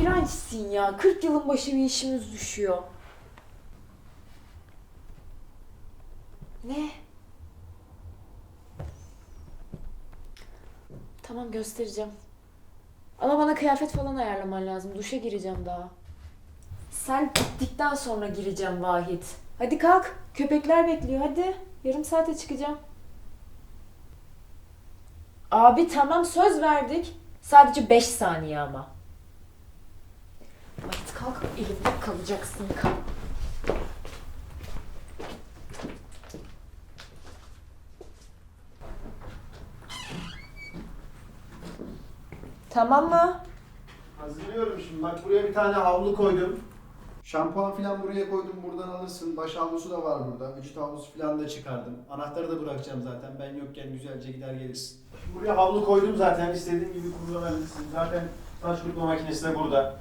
İğrençsin ya. 40 yılın başı bir işimiz düşüyor. Ne? Tamam göstereceğim. Ama bana kıyafet falan ayarlaman lazım. Duşa gireceğim daha. Sen gittikten sonra gireceğim Vahit. Hadi kalk. Köpekler bekliyor hadi. Yarım saate çıkacağım. Abi tamam söz verdik. Sadece 5 saniye ama. Vahit kalk elimde kalacaksın kalk. Tamam mı? Hazırlıyorum şimdi. Bak buraya bir tane havlu koydum. Şampuan falan buraya koydum. Buradan alırsın. Baş havlusu da var burada. Vücut havlusu falan da çıkardım. Anahtarı da bırakacağım zaten. Ben yokken güzelce gider gelirsin. Buraya havlu koydum zaten. İstediğin gibi kullanabilirsin. Zaten saç kurutma makinesi de burada.